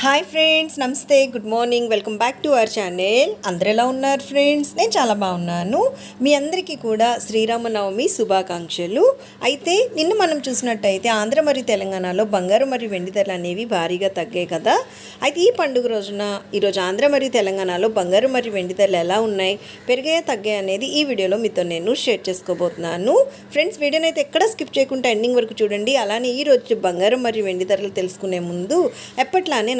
Hi friends నమస్తే good morning welcome back to our channel అందరు ఎలా ఉన్నారు ఫ్రెండ్స్ నేను చాలా బాగున్నాను. మీ అందరికీ కూడా శ్రీరామనవమి శుభాకాంక్షలు. అయితే నిన్న మనం చూసినట్టయితే ఆంధ్ర మరియు తెలంగాణలో బంగారు మరియు వెండి ధరలు అనేవి భారీగా తగ్గాయి కదా. అయితే ఈ పండుగ రోజున ఈరోజు ఆంధ్ర మరియు తెలంగాణలో బంగారు మరియు వెండి ధరలు ఎలా ఉన్నాయి పెరిగాయా తగ్గాయి అనేది ఈ వీడియోలో మీతో నేను షేర్ చేసుకోబోతున్నాను. ఫ్రెండ్స్ వీడియోని అయితే ఎక్కడ స్కిప్ చేయకుండా ఎండింగ్ వరకు చూడండి. అలానే ఈ రోజు బంగారం మరియు వెండి ధరలు తెలుసుకునే ముందు ఎప్పట్లానే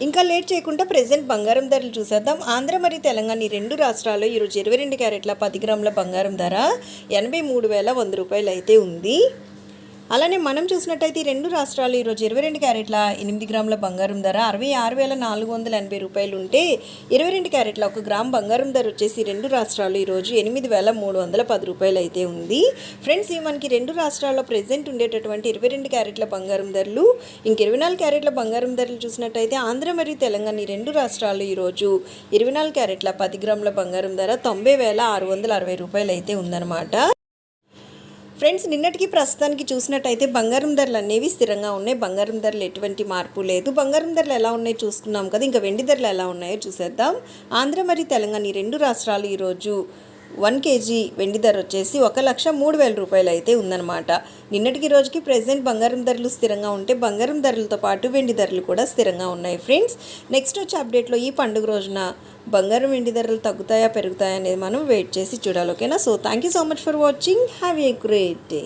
ఇంకా లేట్ చేయకుండా ప్రజెంట్ బంగారం ధరలు చూసేద్దాం. ఆంధ్ర మరియు తెలంగాణ ఈ రెండు రాష్ట్రాల్లో ఈరోజు ఇరవై రెండు క్యారెట్ల పది గ్రాముల బంగారం ధర ఎనభై మూడు వేల వంద రూపాయలు అయితే ఉంది. అలానే మనం చూసినట్టయితే ఈ రెండు రాష్ట్రాలు ఈరోజు ఇరవై రెండు క్యారెట్ల ఎనిమిది గ్రాముల బంగారం ధర అరవై ఆరు వేల నాలుగు వందల ఎనభై రూపాయలు ఉంటే ఇరవై రెండు క్యారెట్ల ఒక గ్రామ్ బంగారం ధర వచ్చేసి రెండు రాష్ట్రాలు ఈరోజు ఎనిమిది వేల మూడు వందల పది రూపాయలు అయితే ఉంది. ఫ్రెండ్స్ ఈ మనకి రెండు రాష్ట్రాల్లో ప్రెసెంట్ ఉండేటటువంటి ఇరవై రెండు క్యారెట్ల బంగారం ధరలు. ఇంక ఇరవై నాలుగు క్యారెట్ల బంగారం ధరలు చూసినట్టయితే ఆంధ్ర మరియు తెలంగాణ ఈ రెండు రాష్ట్రాలు ఈరోజు ఇరవై నాలుగు క్యారెట్ల పది గ్రాముల బంగారం ధర తొంభై వేల ఆరు వందల అరవై రూపాయలు అయితే ఉందన్నమాట. ఫ్రెండ్స్ నిన్నటికి ప్రస్తుతానికి చూసినట్టయితే బంగారం ధరలు అనేవి స్థిరంగా ఉన్నాయి. బంగారం ధరలు ఎటువంటి మార్పు లేదు. బంగారం ధరలు ఎలా ఉన్నాయో చూసుకున్నాం కదా. ఇంకా వెండి ధరలు ఎలా ఉన్నాయో చూసేద్దాం. ఆంధ్ర మరియు తెలంగాణ ఈ రెండు రాష్ట్రాలు ఈరోజు వన్ కేజీ వెండి ధర వచ్చేసి ఒక లక్ష మూడు వేల రూపాయలు అయితే ఉందన్నమాట. నిన్నటికి రోజుకి ప్రెసెంట్ బంగారం ధరలు స్థిరంగా ఉంటే బంగారం ధరలతో పాటు వెండి ధరలు కూడా స్థిరంగా ఉన్నాయి ఫ్రెండ్స్ నెక్స్ట్ వచ్చే అప్డేట్లో ఈ పండుగ రోజున బంగారం వెండి ధరలు తగ్గుతాయా పెరుగుతాయా అనేది మనం వెయిట్ చేసి చూడాలి ఓకేనా so thank you so much for watching have a great day